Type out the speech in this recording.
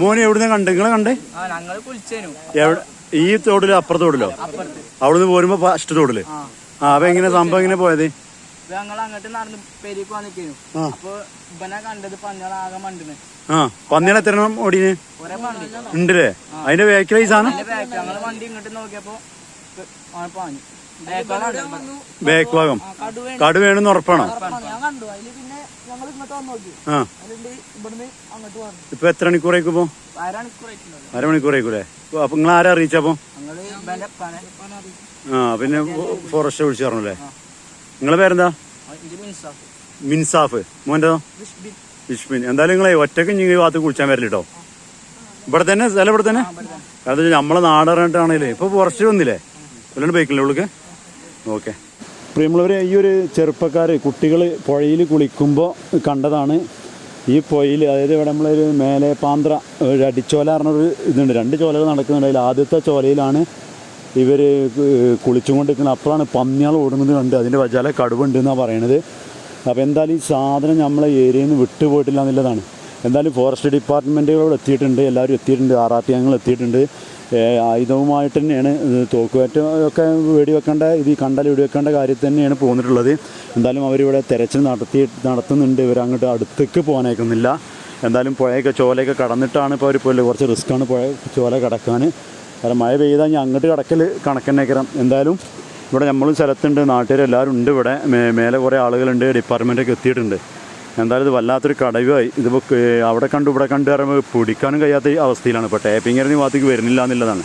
മോനെ എവിടുന്ന് കണ്ട്? നിങ്ങളെ കണ്ടേ? എവിടെ ഈ തോടിലോ അപ്പുറത്തെ തോടിലോ? അവിടുന്ന് പോരുമ്പോ ഫസ്റ്റ് തോടിൽ. ആ. അപ്പൊ എങ്ങനെ സംഭവം എങ്ങനെ പോയത്? പന്നികൾ എത്ര ഓടിന്? ഉണ്ടല്ലേ അതിന്റെ വേക്കിലേ ഈ സാധനം വണ്ടി ഇങ്ങോട്ട് നോക്കിയപ്പോ ബാക്ക് ഭാഗം കടുവ കടുവേണെന്ന് ഉറപ്പാണോ? ആ. ഇപ്പൊ എത്ര മണിക്കൂറേക്ക് ഇപ്പൊ അരമണിക്കൂറേക്കൂലേ അപ്പൊ നിങ്ങൾ ആരാ അറിയിച്ചപ്പോ ആ പിന്നെ ഫോറസ്റ്റ് വിളിച്ചു പറഞ്ഞല്ലേ നിങ്ങളെ പേരെന്താ? മിൻസാഫ്. മിൻസാഫ്. മോന്റെ വിഷ്മിൻ എന്തായാലും നിങ്ങളെ ഒറ്റയ്ക്ക് ഇങ്ങനെ ഈ ഭാഗത്ത് കുളിച്ചാൻ വരില്ല കേട്ടോ. ഇവിടെ തന്നെ സ്ഥലം ഇവിടെ തന്നെ? അത് നമ്മളെ നാടറിഞ്ഞിട്ടാണെങ്കിലേ ഇപ്പൊ ഫോറസ്റ്റ് വന്നില്ലേ? അല്ലാണ്ട് ബൈക്കില്ലേ ഉള്ളിക്ക്? ഓക്കെ. പ്രിയമുള്ളവരെ ഈ ഒരു ചെറുപ്പക്കാർ കുട്ടികൾ പുഴയിൽ കുളിക്കുമ്പോൾ കണ്ടതാണ്. ഈ പുഴയിൽ അതായത് ഇവിടെ നമ്മളൊരു മേലെ പാന്ത്ര ഒരു അടിച്ചോല പറഞ്ഞൊരു ഇതുണ്ട്. രണ്ട് ചോലകൾ നടക്കുന്നുണ്ട്. അതിൽ ആദ്യത്തെ ചോലയിലാണ് ഇവർ കുളിച്ചുകൊണ്ടിരിക്കുന്നത് അപ്പോഴാണ് പന്നിയാൾ ഓടുന്നത് കണ്ട് അതിന്റെ വജാല കടുവുണ്ട് എന്നാണ് പറയണത്. അപ്പോൾ എന്തായാലും ഈ സാധനം നമ്മളെ ഏരിയയിൽ നിന്ന് വിട്ടുപോയിട്ടില്ല എന്നുള്ളതാണ്. എന്തായാലും ഫോറസ്റ്റ് ഡിപ്പാർട്ട്മെന്റുകളോട് എത്തിയിട്ടുണ്ട്. എല്ലാവരും എത്തിയിട്ടുണ്ട്. ആർ ആർ ടി അംഗങ്ങൾ എത്തിയിട്ടുണ്ട്. ആയുധവുമായിട്ട് തന്നെയാണ് ഇത് ഒക്കെ വെടിവെക്കേണ്ട ഇത് കണ്ടൽ വെടിവെക്കേണ്ട കാര്യത്തിൽ തന്നെയാണ് പോന്നിട്ടുള്ളത്. എന്തായാലും അവരിവിടെ തെരച്ചിൽ നടത്തി നടത്തുന്നുണ്ട്. ഇവർ അങ്ങോട്ട് അടുത്തേക്ക് പോകാനേക്കുന്നില്ല. എന്തായാലും പുഴയൊക്കെ ചോലയൊക്കെ കടന്നിട്ടാണ് ഇപ്പോൾ അവർ പോലെ കുറച്ച് റിസ്ക്കാണ് പുഴ ചോല കടക്കാൻ. കാരണം മഴ പെയ്താൽ ഞാൻ അങ്ങോട്ട് കടക്കൽ കണക്കന്നേക്കരം എന്തായാലും ഇവിടെ നമ്മളും സ്ഥലത്തുണ്ട് നാട്ടുകാരെല്ലാവരും ഉണ്ട് ഇവിടെ. മേലെ കുറേ ആളുകളുണ്ട് ഡിപ്പാർട്ട്മെന്റൊക്കെ എത്തിയിട്ടുണ്ട്. എന്തായാലും ഇത് വല്ലാത്തൊരു കടവായി ഇതിപ്പോൾ അവിടെ കണ്ടു ഇവിടെ കണ്ടു പറയുമ്പോൾ പിടിക്കാനും കഴിയാത്ത അവസ്ഥയിലാണ്. ഇപ്പോൾ ടാപ്പിംഗ് ഭാഗത്തേക്ക് വരുന്നില്ല എന്നുള്ളതാണ്.